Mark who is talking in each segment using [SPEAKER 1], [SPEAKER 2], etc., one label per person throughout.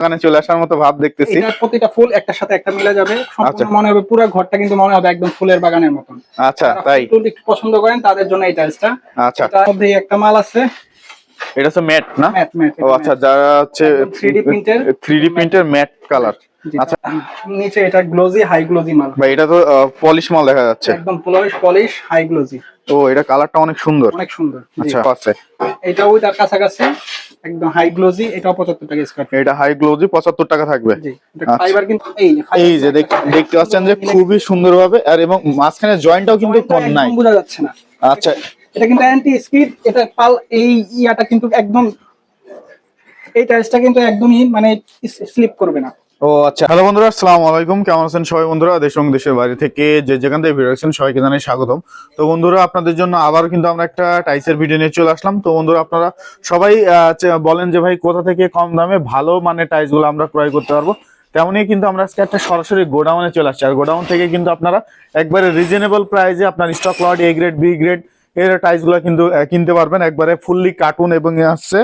[SPEAKER 1] দোকানে চলে আসার মতো ভাব দেখতেছি।
[SPEAKER 2] এটার প্রতিটা ফুল একটার সাথে একটা মিলে যাবে।
[SPEAKER 1] আচ্ছা।
[SPEAKER 2] সম্পূর্ণ মনে হবে পুরো ঘরটা কিন্তু মনে হবে একদম ফুলের বাগানের মতন।
[SPEAKER 1] আচ্ছা তাই।
[SPEAKER 2] ফুল একটু পছন্দ করেন তাদের জন্য এই টাইলসটা
[SPEAKER 1] আচ্ছা।
[SPEAKER 2] তার মধ্যে একটা মাল আছে।
[SPEAKER 1] এটা হচ্ছে ম্যাট না? ও আচ্ছা যারা হচ্ছে
[SPEAKER 2] একদম 3D printer।
[SPEAKER 1] থ্রি ডি প্রিন্টের ম্যাট। কালার আচ্ছা।
[SPEAKER 2] নিচে এটা গ্লোজি হাই গ্লোজি মাল।
[SPEAKER 1] ভাই এটা তো পলিশ মাল দেখা যাচ্ছে।
[SPEAKER 2] একদম পলিশ পলিশ হাই গ্লোজি
[SPEAKER 1] ও এটা কালারটা অনেক সুন্দর।
[SPEAKER 2] অনেক সুন্দর।
[SPEAKER 1] আচ্ছা আছে
[SPEAKER 2] এটা ওই তার কাছাকাছি একদম হাই গ্লোজি এটাও পঁচাত্তর টাকা স্কোয়ার ফিট
[SPEAKER 1] এটা হাই গ্লোজি পঁচাত্তর টাকা থাকবে।
[SPEAKER 2] জি
[SPEAKER 1] আচ্ছা।
[SPEAKER 2] ফাইবার কিন্তু এই
[SPEAKER 1] এই যে দেখ- দেখতে পাচ্ছেন যে খুবই সুন্দর ভাবে আর এবং মাঝখানে জয়েন্টটাও কিন্তু কম নাই।
[SPEAKER 2] বোঝা যাচ্ছে না।
[SPEAKER 1] আচ্ছা
[SPEAKER 2] এটা কিন্তু অ্যান্টি স্কিড এটা পাল, এই ইয়াটা কিন্তু একদম, এই টাইলসটা কিন্তু একদমই মানে স্লিপ করবে না।
[SPEAKER 1] ও আচ্ছা হ্যালো বন্ধুরা, আসসালামু আলাইকুম। কেমন আছেন সবাই বন্ধুরা? দেশ এবং দেশের বাইরে থেকে যে যেখান থেকে ভিডিও দেখছেন, সবাইকে জানাই স্বাগতম। তো বন্ধুরা, আপনাদের জন্য আবার কিন্তু আমরা একটা টাইসের ভিডিও নিয়ে চলে আসলাম। তো বন্ধুরা, আপনারা সবাই বলেন যে ভাই, কোথা থেকে কম দামে ভালো মানের টাইসগুলো আমরা ক্রয় করতে পারব? তেমনই কিন্তু আমরা আজকে একটা সরাসরি গোডাউনে চলে আসছি। আর গোডাউন থেকে কিন্তু আপনারা একবারে রিজনেবল প্রাইসে আপনার stock lot A grade B grade এর টাইসগুলো কিন্তু কিনতে পারবেন। একবারে ফুললি কার্টুন এবং আসছে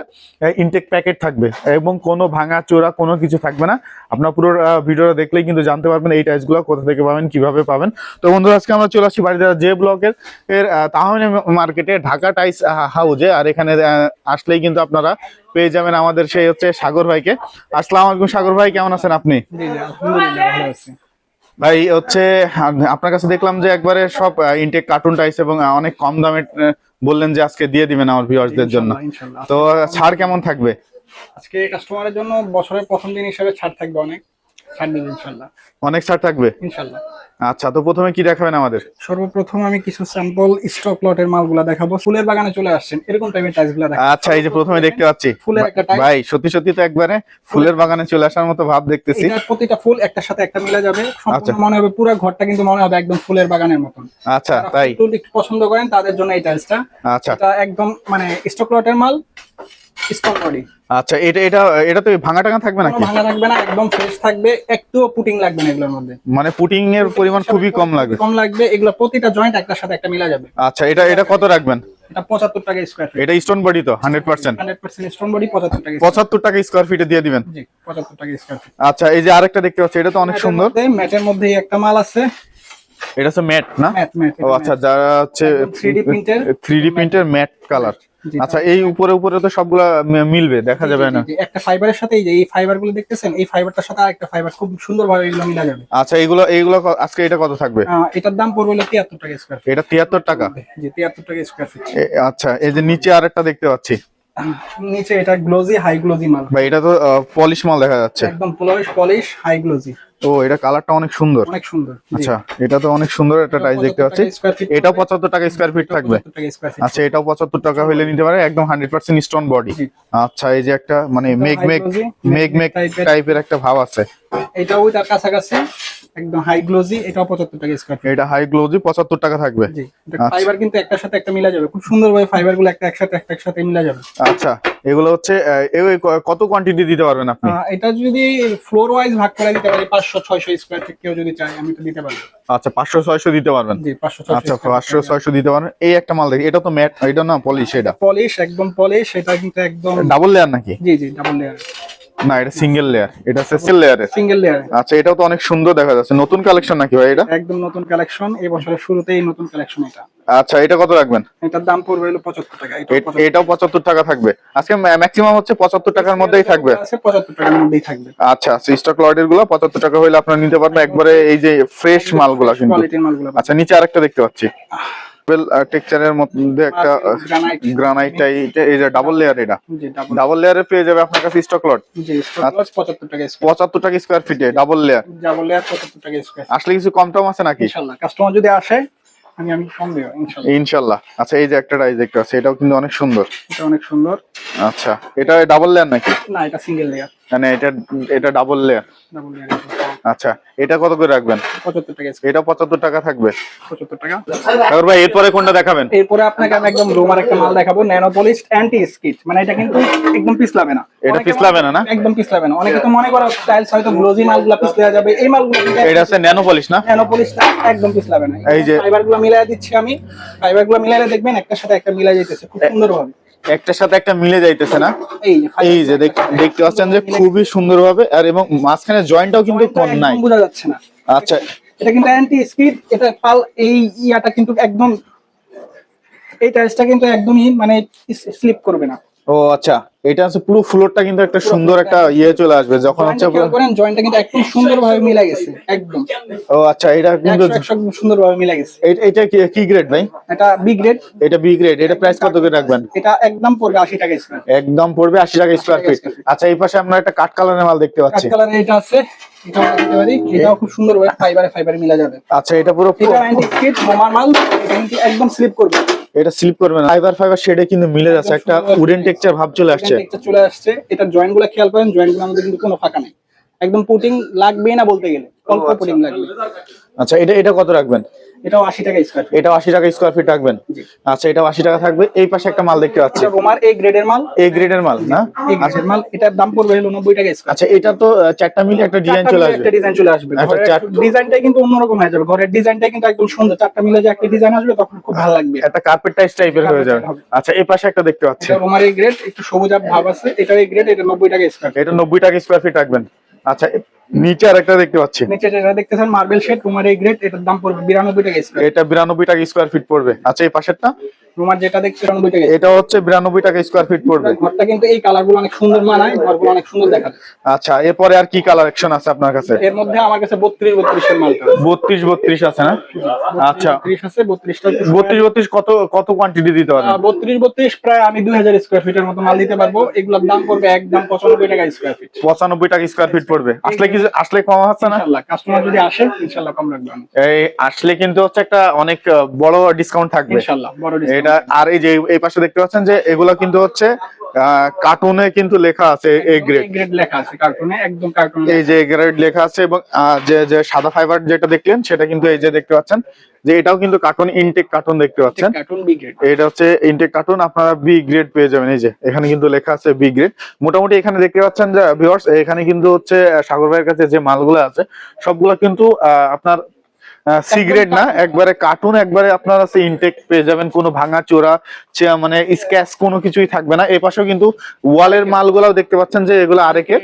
[SPEAKER 1] ইনটেক প্যাকেট থাকবে। এবং কোনো ভাঙা চোরা কোনো কিছু থাকবে না। আপনার পুরো ভিডিওটা দেখলেই কিন্তু জানতে পারবেন এই টাইসগুলো কোথা থেকে পাবেন, কীভাবে পাবেন। তো বন্ধুরা, আজকে আমরা চলে আসছি বাড়িতে যে ব্লকের, এর তাহলে মার্কেটে ঢাকা টাইস হাউজে আর এখানে আসলেই কিন্তু আপনারা পেয়ে যাবেন আমাদের সেই হচ্ছে সাগর ভাইকে। আসসালামু আলাইকুম সাগর ভাই, কেমন আছেন আপনি?
[SPEAKER 2] আলহামদুলিল্লাহ, ভালো
[SPEAKER 1] ভাই হচ্ছে আপনার কাছে দেখলাম যে একবারে সব ইনটেক কার্টুন টাইস এবং অনেক কম দামে বললেন যে আজকে দিয়ে দিবেন আমার ভিউয়ার্সদের জন্য। তো ছাড় কেমন থাকবে?
[SPEAKER 2] আজকে কাস্টমারের জন্য বছরের প্রথম দিন হিসেবে ছাড় থাকবে অনেক। ইনশাল্লাহ।
[SPEAKER 1] অনেক ছাড় থাকবে?
[SPEAKER 2] ইনশাল্লাহ।
[SPEAKER 1] আচ্ছা তো প্রথমে কি দেখাবেন আমাদের?
[SPEAKER 2] সর্বপ্রথম আমি কিছু স্যাম্পল স্টক লটের মালগুলা দেখাবো। ফুলের বাগানে চলে আসছেন এরকম টাইপের টাইলসগুলা দেখাবো।
[SPEAKER 1] আচ্ছা এই যে প্রথমে দেখতে পাচ্ছি।
[SPEAKER 2] ফুলের একটা।
[SPEAKER 1] ভাই সত্যি সত্যি তো একবারে ফুলের বাগানে চলে আসার মতো ভাব দেখতেছি।
[SPEAKER 2] এটার প্রতিটা ফুল একটার সাথে একটা মিলে যাবে।
[SPEAKER 1] আচ্ছা।
[SPEAKER 2] সম্পূর্ণ মনে হবে পুরো ঘরটা কিন্তু মনে হবে একদম ফুলের বাগানের মতন।
[SPEAKER 1] আচ্ছা তাই।
[SPEAKER 2] ফুল একটু পছন্দ করেন তাদের জন্য এই টাইলসটা
[SPEAKER 1] আচ্ছা।
[SPEAKER 2] এটা একদম মানে স্টক লটের মাল স্টক বডি
[SPEAKER 1] আচ্ছা এটা এটা এটা তো ভাঙা টাঙা থাকবে নাকি?
[SPEAKER 2] ভাঙা থাকবে না একদম ফ্রেশ থাকবে একটুও পুটিং লাগবে না এগুলোর মধ্যে।
[SPEAKER 1] মানে পুটিং এর পরিমাণ খুবই কম লাগবে।
[SPEAKER 2] কম লাগবে এগুলো প্রতিটা জয়েন্ট একটার সাথে একটা মিলা যাবে।
[SPEAKER 1] আচ্ছা এটা এটা কত রাখবেন?
[SPEAKER 2] এটা পঁচাত্তর টাকা স্কোয়ার ফিট
[SPEAKER 1] এটা স্টোন বডি তো hundred percent
[SPEAKER 2] hundred percent stone body পঁচাত্তর টাকা
[SPEAKER 1] পঁচাত্তর টাকা স্কোয়ার ফিটে দিয়ে দিবেন?
[SPEAKER 2] জি পঁচাত্তর টাকা স্কোয়ার ফিট
[SPEAKER 1] আচ্ছা এই যে আরেকটা দেখতে পাচ্ছি এটা তো অনেক সুন্দর।
[SPEAKER 2] ম্যাটের মধ্যেই একটা মাল আছে।
[SPEAKER 1] এটা হচ্ছে ম্যাট না?
[SPEAKER 2] ম্যাট ম্যাট
[SPEAKER 1] ও আচ্ছা যারা হচ্ছে
[SPEAKER 2] একদম 3D printer।
[SPEAKER 1] থ্রি ডি প্রিন্টের ম্যাট কালার। আচ্ছা এই উপরে উপরে তো সবগুলা মিলবে দেখা যাবে না?
[SPEAKER 2] একটা ফাইবারের সাথে এই যে এই ফাইবারগুলো দেখতেছেন এই ফাইবারটার সাথে আরেকটা ফাইবার খুব সুন্দরভাবে এগুলো মিলা যাবে।
[SPEAKER 1] আচ্ছা এইগুলো এইগুলো আজকে এটা কত থাকবে?
[SPEAKER 2] এটার দাম পড়বে হলো তিয়াত্তর টাকা স্কয়ার ফিট
[SPEAKER 1] এটা তিয়াত্তর টাকা?
[SPEAKER 2] জি তিয়াত্তর টাকা স্কয়ার ফিট
[SPEAKER 1] আচ্ছা এই যে নিচে আরেকটা দেখতে পাচ্ছি।
[SPEAKER 2] নিচে এটা গ্লোজি হাই গ্লোজি মাল।
[SPEAKER 1] ভাই এটা তো পলিশ মাল দেখা যাচ্ছে।
[SPEAKER 2] একদম পলিশ পলিশ হাই গ্লোজি
[SPEAKER 1] ও এটা কালারটা অনেক সুন্দর।
[SPEAKER 2] অনেক সুন্দর
[SPEAKER 1] আচ্ছা এটা তো অনেক সুন্দর একটা টাইস দেখতে পাচ্ছি। এটাও
[SPEAKER 2] পড়বে।
[SPEAKER 1] পঁচাত্তর টাকা স্কোয়ার ফিট থাকবে।
[SPEAKER 2] 75
[SPEAKER 1] আচ্ছা এটাও পঁচাত্তর টাকা হইলে নিতে পারে একদম হান্ড্রেড পার্সেন্ট স্টোন বডি আচ্ছা এই যে একটা মানে মেঘ মেঘ মেঘ মেঘ। টাইপের একটা ভাব আছে।
[SPEAKER 2] তার কাছাকাছি। একদম হাই গ্লোজি এটাও পঁচাত্তর টাকা স্কোয়ার ফিট
[SPEAKER 1] এটা হাই গ্লোজি পঁচাত্তর টাকা থাকবে।
[SPEAKER 2] জি
[SPEAKER 1] আচ্ছা।
[SPEAKER 2] ফাইবার কিন্তু একটার সাথে একটা মিলা যাবে। খুব সুন্দরভাবে ফাইবারগুলো একটা একসাথে একটা একসাথে মিলা যাবে।
[SPEAKER 1] আচ্ছা এগুলো হচ্ছে কত কোয়ান্টিটি দিতে পারবেন আপনি?
[SPEAKER 2] এটা যদি ফ্লোর ওয়াইজ ভাগ করে দিতে পারি পাঁচশো ছয়শো স্কোয়ার ফিট কেউ যদি চায় আমি তো দিতে পারি
[SPEAKER 1] আচ্ছা পাঁচশো ছয়শো দিতে পারবেন?
[SPEAKER 2] জি পাঁচশো
[SPEAKER 1] আচ্ছা
[SPEAKER 2] ছয়শো
[SPEAKER 1] পাঁচশো ছয়শো দিতে পারবেন। এই একটা মাল দেখি এটা তো ম্যাট এটা না পলিশ এটা
[SPEAKER 2] পলিশ একদম পলিশ এটা কিন্তু একদম
[SPEAKER 1] ডাবল লেয়ার নাকি?
[SPEAKER 2] জি জি ডাবল লেয়ার
[SPEAKER 1] না এটা সিঙ্গেল লেয়ার এটা সিঙ্গেল লেয়ারের
[SPEAKER 2] সিঙ্গেল লেয়ার
[SPEAKER 1] আচ্ছা এটাও তো অনেক সুন্দর দেখা যাচ্ছে। নতুন কালেকশন নাকি ভাই এটা?
[SPEAKER 2] একদম নতুন কালেকশন এই বছরের শুরুতেই নতুন কালেকশন এটা।
[SPEAKER 1] আচ্ছা এটা কত রাখবেন?
[SPEAKER 2] এটার দাম পড়বে হলো পঁচাত্তর টাকা
[SPEAKER 1] এটাও পঁচাত্তর টাকা থাকবে। আজকে ম্যাক্সিমাম হচ্ছে পঁচাত্তর টাকার মধ্যেই থাকবে।
[SPEAKER 2] আছে পঁচাত্তর টাকার মধ্যেই থাকবে।
[SPEAKER 1] আচ্ছা স্টক লটেরগুলো পঁচাত্তর টাকা হইলে আপনারা নিতে পারবেন। একবারে এই যে ফ্রেশ মালগুলা কিন্তু। আচ্ছা নিচে আরেকটা দেখতে পাচ্ছি। টেক্সচারের মধ্যে একটা
[SPEAKER 2] গ্রানাইট
[SPEAKER 1] গ্রানাইট এই যে ডাবল লেয়ার এটা।
[SPEAKER 2] ডাবল
[SPEAKER 1] লেয়ারে পেয়ে যাবে আপনার কাছে স্টক লট
[SPEAKER 2] পঁচাত্তর টাকা স্কোয়ার
[SPEAKER 1] ফিটে ডাবল লেয়ার
[SPEAKER 2] ডাবল লেয়ার পঁচাত্তর টাকা স্কোয়ার
[SPEAKER 1] আসলে কিছু কম টম আছে নাকি?
[SPEAKER 2] কাস্টমার যদি আসে আমি আমি কম দেবো ইনশাল্লাহ।
[SPEAKER 1] ইনশাল্লাহ। আচ্ছা এই যে একটা টাইস দেখতে এটাও কিন্তু অনেক সুন্দর।
[SPEAKER 2] এটা অনেক সুন্দর।
[SPEAKER 1] আচ্ছা এটা ডাবল লেয়ার নাকি?
[SPEAKER 2] না এটা সিঙ্গেল লেয়ার
[SPEAKER 1] মানে এটা এটা ডাবল লেয়ার
[SPEAKER 2] ডাবল লেয়ার
[SPEAKER 1] আচ্ছা এটা কত করে রাখবেন?
[SPEAKER 2] পঁচাত্তর টাকা
[SPEAKER 1] এটা পঁচাত্তর টাকা থাকবে।
[SPEAKER 2] পঁচাত্তর টাকা।
[SPEAKER 1] তারপর ভাই এরপরে কোনটা দেখাবেন?
[SPEAKER 2] এরপরে আপনাকে আমি একদম রোমার একটা মাল দেখাবো ন্যানোপলিশ অ্যান্টি স্কিট। মানে এটা কিন্তু একদম পিছলাবে না।
[SPEAKER 1] এটা পিছলাবে না, না?
[SPEAKER 2] একদম পিছলাবে না। অনেকে তো মনে করে টাইলস হয়তো গ্লোজি মালগুলো পিছলে যাবে। এই মালগুলো
[SPEAKER 1] এটা হচ্ছে ন্যানো পলিশ না?
[SPEAKER 2] ন্যানোপলিশ একদম পিছলাবে না।
[SPEAKER 1] এই যে-
[SPEAKER 2] ফাইবারগুলো মিলাই দিচ্ছি আমি। ফাইবারগুলো মিলাইলে দেখবেন একটার সাথে একটা মিলাই যাইতেছে। খুব সুন্দর ভাবে
[SPEAKER 1] একটার সাথে একটা মিলে যাইতেছে না।
[SPEAKER 2] এই যে
[SPEAKER 1] দেখতে পাচ্ছেন যে খুবই সুন্দর ভাবে আর এবং মাঝখানে জয়েন্টটাও কিন্তু কম নাই।
[SPEAKER 2] বোঝা যাচ্ছে না।
[SPEAKER 1] আচ্ছা।
[SPEAKER 2] এটা কিন্তু অ্যান্টি স্কিড এটা পাল এই ইয়াটা কিন্তু একদম এই টাইলসটা কিন্তু একদমই মানে স্লিপ করবে না।
[SPEAKER 1] ও আচ্ছা। এটা হচ্ছে পুরো ফ্লোরটা কিন্তু একটা সুন্দর একটা ইয়ে চলে আসবে যখন হচ্ছে
[SPEAKER 2] করেন? জয়েন্টটা কিন্তু একদম সুন্দরভাবে মিলে গেছে একদম।
[SPEAKER 1] ও আচ্ছা এটা কিন্তু
[SPEAKER 2] সুন্দরভাবে মিলে গেছে।
[SPEAKER 1] এটা কি কি গ্রেড ভাই?
[SPEAKER 2] এটা বি গ্রেড
[SPEAKER 1] এটা বি গ্রেড এটা প্রাইস কত করে রাখবেন?
[SPEAKER 2] এটা একদম পড়বে আশি টাকা স্কোয়ার
[SPEAKER 1] একদম পড়বে আশি টাকা স্কোয়ার ফিট আচ্ছা এই পাশে আমরা একটা কাঠ কালারের মাল দেখতে পাচ্ছি।
[SPEAKER 2] কালারের এটা আছে এটা পারি। এটাও খুব সুন্দরভাবে ফাইবারে ফাইবারে মিলা যাবে।
[SPEAKER 1] আচ্ছা এটা পুরো
[SPEAKER 2] এটা অ্যান্টি স্কিড মোমার মাল এটা কিন্তু একদম স্লিপ করবে।
[SPEAKER 1] এটা স্লিপ করবে না। ফাইবার ফাইবার শেডে কিন্তু মিলে যাচ্ছে। একটা উডেন টেক্সচার ভাব চলে আসছে।
[SPEAKER 2] এটা চলে আসছে। এটা জয়েন্টগুলো খেয়াল করেন জয়েন্টগুলো আমাদের কিন্তু কোনো ফাঁকা নেই। একদম পুটিং লাগবেই না বলতে গেলে। অল্প পুটিং লাগবে।
[SPEAKER 1] আচ্ছা এটা এটা কত রাখবেন?
[SPEAKER 2] এটাও আশি টাকা স্কোয়ার ফিট
[SPEAKER 1] এটা আশি টাকা স্কোয়ার ফিট রাখবেন। আচ্ছা এটা আশি টাকা থাকবে। এই পাশে একটা মাল দেখতে পাচ্ছি।
[SPEAKER 2] রোমার এই গ্রেডের মাল?
[SPEAKER 1] এই গ্রেডের মাল না?
[SPEAKER 2] গ্রেডের মাল এটার দাম পড়বে হলো নব্বই টাকা স্কোয়ার
[SPEAKER 1] আচ্ছা এটা তো চারটা মিলে একটা ডিজাইন চলে আসবে।
[SPEAKER 2] একটা ডিজাইন চলে আসবে।
[SPEAKER 1] আচ্ছা,
[SPEAKER 2] ডিজাইনটাই কিন্তু অন্যরকম হয়ে যাবে। ঘরের ডিজাইনটা কিন্তু একদম সুন্দর। চারটা মিলে যে একটা ডিজাইন আসবে তখন খুব ভালো লাগবে।
[SPEAKER 1] একটা কার্পেট টাইস টাইপের হয়ে যাবে। আচ্ছা এই পাশে একটা দেখতে পাচ্ছি।
[SPEAKER 2] রোমার এই গ্রেড একটু সবুজ ভাব আছে। এটা এই গ্রেড এটা নব্বই টাকা স্কোয়ার
[SPEAKER 1] এটা নব্বই টাকা স্কোয়ার ফিট রাখবেন। আচ্ছা নিচে আর দেখতে পাচ্ছি।
[SPEAKER 2] নিচে যেটা দেখতেছেন মার্বেল শেড রোমার এই গ্রেড এটার দাম পড়বে বিরানব্বই টাকা স্কোয়ার
[SPEAKER 1] এটা বিরানব্বই টাকা স্কোয়ার ফিট পড়বে। আচ্ছা এই পাশেরটা?
[SPEAKER 2] রোমার যেটা দেখছে বিরানব্বই টাকা
[SPEAKER 1] এটা হচ্ছে বিরানব্বই টাকা স্কোয়ার ফিট পড়বে।
[SPEAKER 2] ঘরটা কিন্তু এই কালার অনেক সুন্দর মানায় ঘরগুলো অনেক সুন্দর দেখাবে
[SPEAKER 1] আচ্ছা এরপরে আর কি কালেকশন আছে আপনার কাছে?
[SPEAKER 2] এর মধ্যে আমার কাছে মালটা
[SPEAKER 1] আছে। না? আচ্ছা।
[SPEAKER 2] আছে
[SPEAKER 1] কত কত কোয়ান্টিটি দিতে পারবেন
[SPEAKER 2] বত্রিশ বত্রিশ প্রায় আমি দুই হাজার স্কোয়ার ফিটের মতো মাল দিতে পারব। এগুলোর দাম পড়বে একদম পঁচানব্বই টাকা স্কোয়ার ফিট
[SPEAKER 1] পঁচানব্বই টাকা স্কোয়ার ফিট পড়বে। আসলে কি আসলে কম হচ্ছে না?
[SPEAKER 2] কাস্টমার যদি আসে ইনশাল্লাহ কম রাখব
[SPEAKER 1] এই আসলে কিন্তু হচ্ছে একটা অনেক বড় ডিসকাউন্ট থাকবে।
[SPEAKER 2] বড় ডিসকাউন্ট
[SPEAKER 1] এটা আর এই যে এই পাশে দেখতে পাচ্ছেন যে এগুলো কিন্তু হচ্ছে কার্টুনে কিন্তু লেখা আছে এ গ্রেড
[SPEAKER 2] গ্রেড লেখা আছে কার্টুনে একদম কার্টুনে
[SPEAKER 1] এই যে গ্রেড লেখা আছে এবং যে যে সাদা ফাইবার যেটা দেখলেন সেটা কিন্তু এই যে দেখতে পাচ্ছেন যে এটাও কিন্তু কার্টুন ইনটেক কার্টুন দেখতে পাচ্ছেন।
[SPEAKER 2] কার্টুন বি গ্রেড
[SPEAKER 1] এটা হচ্ছে ইনটেক কার্টুন আপনারা বি গ্রেড পেয়ে যাবেন এই যে এখানে কিন্তু লেখা আছে বি গ্রেড মোটামুটি এখানে দেখতে পাচ্ছেন যে ভিউয়ার্স এখানে কিন্তু হচ্ছে সাগর ভাইয়ের কাছে যে মালগুলো আছে সবগুলো কিন্তু আহ, আপনার সি গ্রেড না একবারে কার্টুন একবারে আপনার আছে ইনটেক পেয়ে যাবেন কোনো ভাঙা চোরা মানে স্ক্যাচ কোনো কিছুই থাকবে না। এই পাশেও কিন্তু ওয়ালের মালগুলাও দেখতে পাচ্ছেন যে এগুলো আরেকের।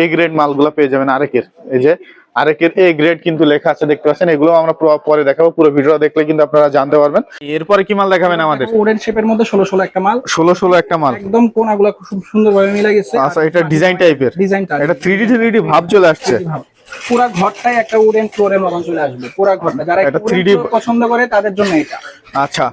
[SPEAKER 1] এ গ্রেড মালগুলো পেয়ে যাবেন আরেকের। এই যে আরেকের এ গ্রেড কিন্তু লেখা আছে দেখতে পাচ্ছেন। এগুলো আমরা পুরো দেখাবো পুরো ভিডিও দেখলে কিন্তু আপনারা জানতে পারবেন। এরপরে কি মাল দেখাবেন আমাদের?
[SPEAKER 2] ওডেন শেপের মধ্যে ষোলো ষোলো একটা মাল।
[SPEAKER 1] ষোলো ষোলো একটা মাল।
[SPEAKER 2] একদম কোনাগুলো খুব সুন্দরভাবে মিলে গেছে।
[SPEAKER 1] আচ্ছা এটা ডিজাইন টাইপের
[SPEAKER 2] ডিজাইনটা
[SPEAKER 1] এটা থ্রি ডি থ্রি ডি ভাব চলে আসছে।
[SPEAKER 2] পুরা ঘরটাই একটা উডেন ফ্লোরের মতন চলে আসবে পুরা ঘরটা। যারা একটু
[SPEAKER 1] 3D
[SPEAKER 2] wooden পছন্দ করে তাদের জন্য এটা।
[SPEAKER 1] আচ্ছা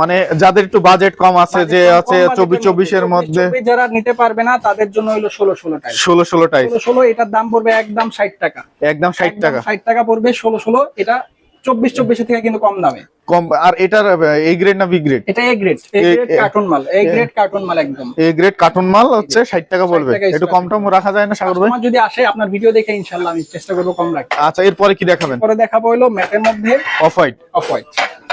[SPEAKER 1] মানে যাদের একটু বাজেট কম আছে যে আছে চব্বিশ চব্বিশের মধ্যে।
[SPEAKER 2] যারা নিতে পারবে না তাদের জন্য হলো ষোলো ষোলো টাকা।
[SPEAKER 1] ষোলো ষোলো টাই।
[SPEAKER 2] ষোলো এটার দাম পড়বে একদম ষাট টাকা।
[SPEAKER 1] একদম ষাট টাকা।
[SPEAKER 2] ষাট টাকা পড়বে ষোলো ষোলো এটা চব্বিশ চব্বিশের থেকে কিন্তু কম দামে।
[SPEAKER 1] কম আর এটার এ গ্রেড না বি গ্রেড
[SPEAKER 2] এটা A grade A grade carton মাল। এ গ্রেড কার্টুন মাল একদম।
[SPEAKER 1] এ গ্রেড কার্টুন মাল হচ্ছে ষাট টাকা
[SPEAKER 2] বলবে
[SPEAKER 1] একটু কম টম রাখা যায় না সাগর ভাই?
[SPEAKER 2] যদি আসে আপনার ভিডিও দেখে ইনশাল্লাহ আমি চেষ্টা করব কম রাখতে।
[SPEAKER 1] আচ্ছা এরপরে কি দেখাবেন?
[SPEAKER 2] পরে দেখাবো হলো ম্যাটের মধ্যে
[SPEAKER 1] অফ হোয়াইট
[SPEAKER 2] অফ হোয়াইট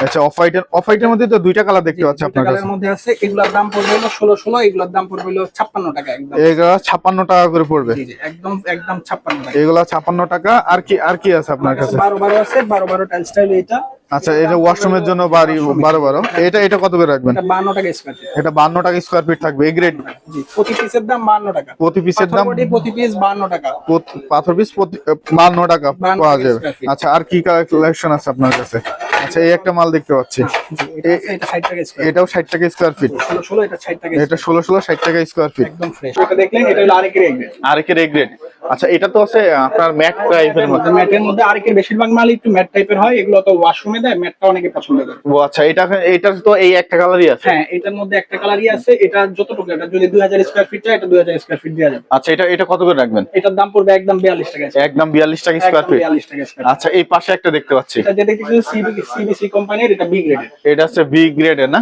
[SPEAKER 1] আচ্ছা অফ হোয়াইটের অফ হোয়াইটের মধ্যে তো দুইটা কালার দেখতে পাচ্ছি আপনার কাছে।
[SPEAKER 2] মধ্যে আছে এগুলোর দাম পড়বে হলো ষোলো ষোলো এগুলোর দাম পড়বে হলো ছাপ্পান্ন টাকা একদম।
[SPEAKER 1] এগুলা ছাপ্পান্ন টাকা করে পড়বে।
[SPEAKER 2] জি একদম একদম ছাপ্পান্ন টাকা।
[SPEAKER 1] এগুলা ছাপ্পান্ন টাকা আর কি আর কি আছে আপনার কাছে?
[SPEAKER 2] বারো বারো আছে বারো বারো টাইল স্টাইল এটা
[SPEAKER 1] আচ্ছা এটা ওয়াশরুমের জন্য বাড়ি বারো বারো। এটা এটা কত করে রাখবেন?
[SPEAKER 2] এটা বান্ন টাকা স্কোয়ার
[SPEAKER 1] এটা বান্ন টাকা স্কোয়ার ফিট থাকবে এ গ্রেড
[SPEAKER 2] জি প্রতি পিসের দাম বান্ন টাকা।
[SPEAKER 1] প্রতি পিসের দাম
[SPEAKER 2] বডি প্রতি পিস বান্ন টাকা।
[SPEAKER 1] পাথর পিস বান্ন টাকা পাওয়া যাবে। আচ্ছা আর কি কালেকশন আছে আপনার কাছে? আচ্ছা এই একটা মাল দেখতে পাচ্ছি।
[SPEAKER 2] এটা এটা
[SPEAKER 1] এটাও ষাট টাকা স্কোয়ার ফিট
[SPEAKER 2] এটা
[SPEAKER 1] এটা ষোলো ষোলো ষাট টাকা স্কোয়ার ফিট
[SPEAKER 2] এটা এটা আরেকের
[SPEAKER 1] এ গ্রেড আচ্ছা এটা তো আছে আপনার ম্যাট টাইপের মধ্যে।
[SPEAKER 2] ম্যাটের মধ্যে আরেকের বেশিরভাগ মাল একটু ম্যাট টাইপের হয় এগুলো তো ওয়াশরুমে দেয় ম্যাটটা অনেকে পছন্দ করে।
[SPEAKER 1] ও আচ্ছা এটা এটার তো এই একটা কালারই আছে।
[SPEAKER 2] হ্যাঁ এটার মধ্যে একটা কালারই আছে এটা যতটুকু এটা যদি দুই হাজার স্কোয়ার ফিট চাই এটা দুই হাজার স্কোয়ার ফিট দেওয়া যাবে।
[SPEAKER 1] আচ্ছা এটা এটা কত করে রাখবেন?
[SPEAKER 2] এটার দাম পড়বে একদম বিয়াল্লিশ টাকা
[SPEAKER 1] একদম বিয়াল্লিশ টাকা স্কোয়ার ফিট
[SPEAKER 2] টাকা
[SPEAKER 1] আচ্ছা এই পাশে একটা দেখতে পাচ্ছি।
[SPEAKER 2] এটা যেটা কিছু সিবিসি কোম্পানির এটা বি গ্রেডের
[SPEAKER 1] এটা হচ্ছে বি গ্রেডের না?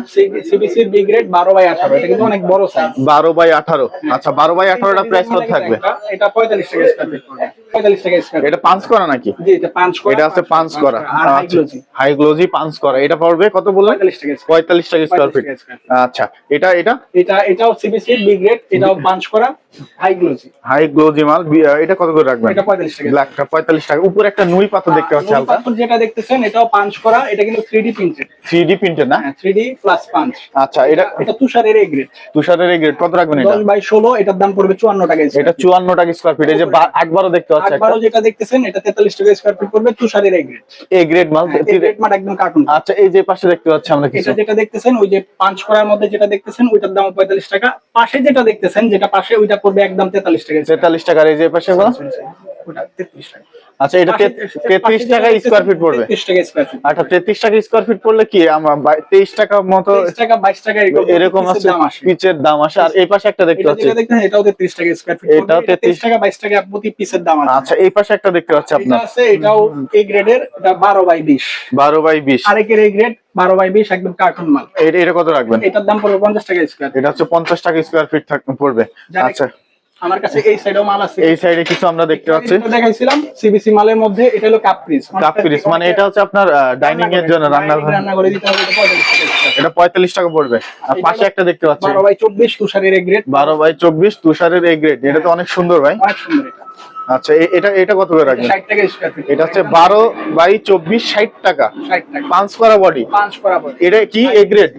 [SPEAKER 2] সিবিসি বি গ্রেড বারো বাই আঠারো এটা কিন্তু অনেক বড় সাইজ
[SPEAKER 1] বারো বাই আঠারো। আচ্ছা বারো বাই আঠারোটা প্রাইস কত থাকবে?
[SPEAKER 2] এটা পঁয়তাল্লিশ টাকা স্কয়ার ফিট পড়বে পঁয়তাল্লিশ টাকা স্কোয়ার
[SPEAKER 1] এটা পাঁচ করা নাকি?
[SPEAKER 2] জি এটা পাঁচ করা
[SPEAKER 1] এটা আছে পাঁচ করা
[SPEAKER 2] হাই গ্লোজি
[SPEAKER 1] হাই গ্লোজি পাঁচ করা। এটা পড়বে কত বললেন?
[SPEAKER 2] পঁয়তাল্লিশ টাকা square।
[SPEAKER 1] পঁয়তাল্লিশ টাকা স্কোয়ার ফিট
[SPEAKER 2] 45 টাকা square
[SPEAKER 1] আচ্ছা এটা এটা?
[SPEAKER 2] এটা এটাও সিবিসি বি গ্রেড এটাও পাঁচ করা হাই গ্লোজি
[SPEAKER 1] হাই গ্লোজি মাল এটা কত করে রাখবেন?
[SPEAKER 2] এটা পঁয়তাল্লিশ টাকা
[SPEAKER 1] ব্ল্যাকটা পঁয়তাল্লিশ টাকা। উপরে একটা নুই দেখতে পাচ্ছি হালকা।
[SPEAKER 2] পাথর যেটা দেখতেছেন এটাও পাঁচ করা এটা কিন্তু প্রিন্টেড
[SPEAKER 1] না?
[SPEAKER 2] প্লাস পাঞ্চ
[SPEAKER 1] আচ্ছা এটা
[SPEAKER 2] এটা তুষারের এ গ্রেড
[SPEAKER 1] তুষারের গ্রেড কত রাখবেন এটা?
[SPEAKER 2] বাই ষোলো এটার দাম পড়বে চুয়ান্ন টাকা
[SPEAKER 1] এটা চুয়ান্ন টাকা স্কোয়ার ফিট এই যে দেখতে
[SPEAKER 2] যেটা দেখতেছেন এটা তেতাল্লিশ টাকা স্কোয়ার ফিট পড়বে তুষারের এ গ্রেড
[SPEAKER 1] এ গ্রেড মাল
[SPEAKER 2] গ্রেড মাঠ একদম কার্টুন
[SPEAKER 1] আচ্ছা এই যে পাশে দেখতে পাচ্ছি আমরা কিছু।
[SPEAKER 2] এটা যেটা দেখতেছেন ওই যে পাঁচ করার মধ্যে যেটা দেখতেছেন ওইটার দাম পঁয়তাল্লিশ টাকা। পাশে যেটা দেখতেছেন যেটা পাশে ওইটা পড়বে একদম তেতাল্লিশ টাকা।
[SPEAKER 1] তেতাল্লিশ টাকার এই যে পাশে?
[SPEAKER 2] ওটা টাকা
[SPEAKER 1] আচ্ছা এটা
[SPEAKER 2] পাশে-
[SPEAKER 1] তেত্রিশ
[SPEAKER 2] পাশে
[SPEAKER 1] টাকা
[SPEAKER 2] যেটা
[SPEAKER 1] স্কোয়ার ফিট পড়বে।
[SPEAKER 2] তেত্রিশ টাকা স্কোয়ার ফিট
[SPEAKER 1] আচ্ছা তেত্রিশ টাকা স্কোয়ার ফিট পড়লে কি আমার তেইশ টাকা মতো
[SPEAKER 2] তেইশ টাকা বাইশ টাকা
[SPEAKER 1] এরকম আছে পিচের দাম আসে। আর এই পাশে একটা দেখতে পাচ্ছি।
[SPEAKER 2] যেটা দেখতেছেন এটাও তেত্রিশ টাকা স্কোয়ার ফিট
[SPEAKER 1] এটাও
[SPEAKER 2] এটাও
[SPEAKER 1] 33
[SPEAKER 2] তেত্রিশ টাকা বাইশ টাকা প্রতি পিসের দাম আছে
[SPEAKER 1] আচ্ছা এই পাশে একটা দেখতে পাচ্ছি আপনার।
[SPEAKER 2] আছে এটাও এ গ্রেডের এটা বারো বাই বিশ।
[SPEAKER 1] বারো বাই বিশ।
[SPEAKER 2] আরেকের এই গ্রেড বারো বাই বিশ একদম কার্টুন মাল।
[SPEAKER 1] এটা এটা কত রাখবেন?
[SPEAKER 2] এটার দাম পড়বে পঞ্চাশ টাকা স্কোয়ার
[SPEAKER 1] এটা হচ্ছে পঞ্চাশ টাকা স্কোয়ার ফিট পড়বে। আচ্ছা।
[SPEAKER 2] আমার কাছে এই সাইডেও মাল আছে।
[SPEAKER 1] এই সাইডে কিছু আমরা দেখতে পাচ্ছি।
[SPEAKER 2] দেখাইছিলাম সিবিসি মালের মধ্যে এটা হলো কাপ পিস
[SPEAKER 1] কাপ মানে এটা হচ্ছে আপনার ডাইনিং এর জন্য রান্না
[SPEAKER 2] রান্না করে দিতে হবে এটা 45 টাকা
[SPEAKER 1] পড়বে। আর পাশে একটা দেখতে পাচ্ছি।
[SPEAKER 2] বারো বাই চব্বিশ তুষারের এই গ্রেড
[SPEAKER 1] বারো বাই চব্বিশ তুষারের এই গ্রেড এটা তো অনেক সুন্দর ভাই।
[SPEAKER 2] অনেক সুন্দর এটা।
[SPEAKER 1] আচ্ছা এটা এটা কত করে রাখবেন?
[SPEAKER 2] ষাট টাকা স্কোয়ার ফিট
[SPEAKER 1] এটা হচ্ছে বারো বাই চব্বিশ ষাট টাকা।
[SPEAKER 2] ষাট টাকা।
[SPEAKER 1] পাঁচ করা বডি
[SPEAKER 2] পাঁচ করা পড়বে
[SPEAKER 1] এটা কি এ গ্রেড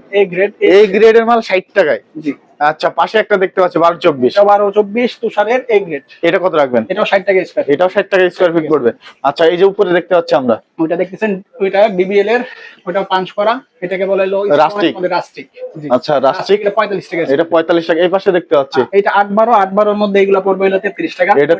[SPEAKER 2] এই
[SPEAKER 1] গ্রেডের মাল ষাট টাকায়।
[SPEAKER 2] জি।
[SPEAKER 1] আচ্ছা পাশে একটা দেখতে পাচ্ছি বারো চব্বিশ।
[SPEAKER 2] বারো চব্বিশ তুষারের এই গ্রেড
[SPEAKER 1] এটা কত রাখবেন?
[SPEAKER 2] এটাও ষাট টাকা স্কোয়ার
[SPEAKER 1] এটাও ষাট টাকা স্কোয়ার ফিট পড়বে। আচ্ছা এই যে উপরে দেখতে পাচ্ছি আমরা।
[SPEAKER 2] ওইটা দেখতেছেন ওইটা বিবিএল এর ওইটা পাঁচ করা। এটাকে বলে
[SPEAKER 1] রাস্টিক।
[SPEAKER 2] রাস্টিক
[SPEAKER 1] আচ্ছা রাস্টিক
[SPEAKER 2] এটা পঁয়তাল্লিশ টাকা
[SPEAKER 1] এটা পঁয়তাল্লিশ টাকা এই পাশে দেখতে পাচ্ছি।
[SPEAKER 2] এটা আট বারো আট বারোর মধ্যে এগুলো পড়বে হলো তেত্রিশ টাকা।
[SPEAKER 1] এটা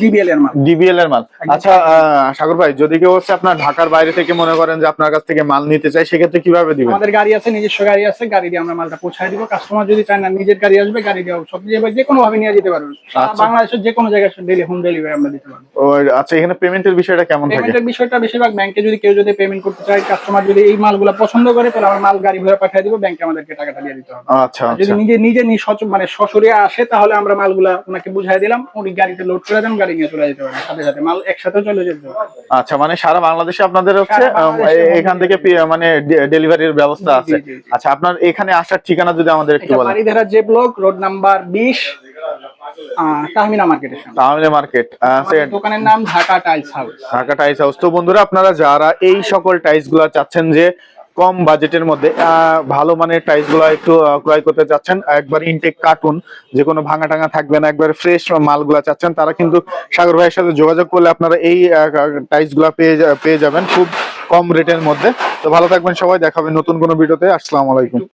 [SPEAKER 2] ডিবিএল এর মাল।
[SPEAKER 1] ডিবিএল এর মাল। আচ্ছা আহ, সাগর ভাই যদি কেউ হচ্ছে আপনার ঢাকার বাইরে থেকে মনে করেন যে আপনার কাছ থেকে মাল নিতে চাই সেক্ষেত্রে কীভাবে দিবেন?
[SPEAKER 2] আমাদের গাড়ি আছে নিজস্ব গাড়ি আছে গাড়ি দিয়ে আমরা মালটা পৌঁছায় দিব। কাস্টমার যদি চায় না নিজের গাড়ি আসবে গাড়ি দিয়ে সব যে কোনো ভাবে নিয়ে যেতে পারবেন।
[SPEAKER 1] আচ্ছা।
[SPEAKER 2] বাংলাদেশের যে কোনো জায়গায় ডেলি হোম ডেলিভারি আমরা দিতে পারব।
[SPEAKER 1] ও আচ্ছা এখানে পেমেন্টের বিষয়টা কেমন থাকে?
[SPEAKER 2] পেমেন্টের বিষয়টা বেশিরভাগ ব্যাংকে যদি কেউ যদি পেমেন্ট করতে চায় কাস্টমার যদি এই মালগুলো পছন্দ করে তাহলে আমার মাল গাড়ি ভরে পাঠিয়ে দিব ব্যাংকে আমাদেরকে টাকাটা দিয়ে দিতে হবে।
[SPEAKER 1] আচ্ছা
[SPEAKER 2] যদি
[SPEAKER 1] আচ্ছা।
[SPEAKER 2] নিজে নিজে নি সচ মানে সশরীরে আসে তাহলে আমরা মালগুলা ওনাকে বুঝাই দিলাম উনি গাড়িতে লোড করে দেন গাড়ি নিয়ে চলে যেতে পারেন সাথে সাথে মাল একসাথে চলে যেতে
[SPEAKER 1] আচ্ছা মানে সারা বাংলাদেশে আপনাদের হচ্ছে এখান থেকে মানে ডেলিভারির ব্যবস্থা আছে। আচ্ছা আপনার এখানে আসার ঠিকানা যদি আমাদের একটু বলেন।
[SPEAKER 2] বাড়িধারা যে ব্লক রোড নাম্বার বিশ তাহমিনা মার্কেটের সামনে।
[SPEAKER 1] তাহলে মার্কেট
[SPEAKER 2] আমাদের দোকানের নাম Dhaka tiles house.
[SPEAKER 1] Dhaka tiles house. তো বন্ধুরা আপনারা যারা এই সকল টাইসগুলা চাচ্ছেন যে কম বাজেটের মধ্যে ভালো মানের টাইসগুলা একটু ক্রয় করতে চাচ্ছেন একবার ইনটেক কার্টুন যে কোনো ভাঙা টাঙা থাকবে না একবার ফ্রেশ মালগুলা চাচ্ছেন তারা কিন্তু সাগর ভাইয়ের সাথে যোগাযোগ করলে আপনারা এই টাইসগুলা পেয়ে পেয়ে যাবেন খুব কম রেটের মধ্যে। তো ভালো থাকবেন সবাই দেখাবেন নতুন কোনো ভিডিওতে। আসসালামু আলাইকুম।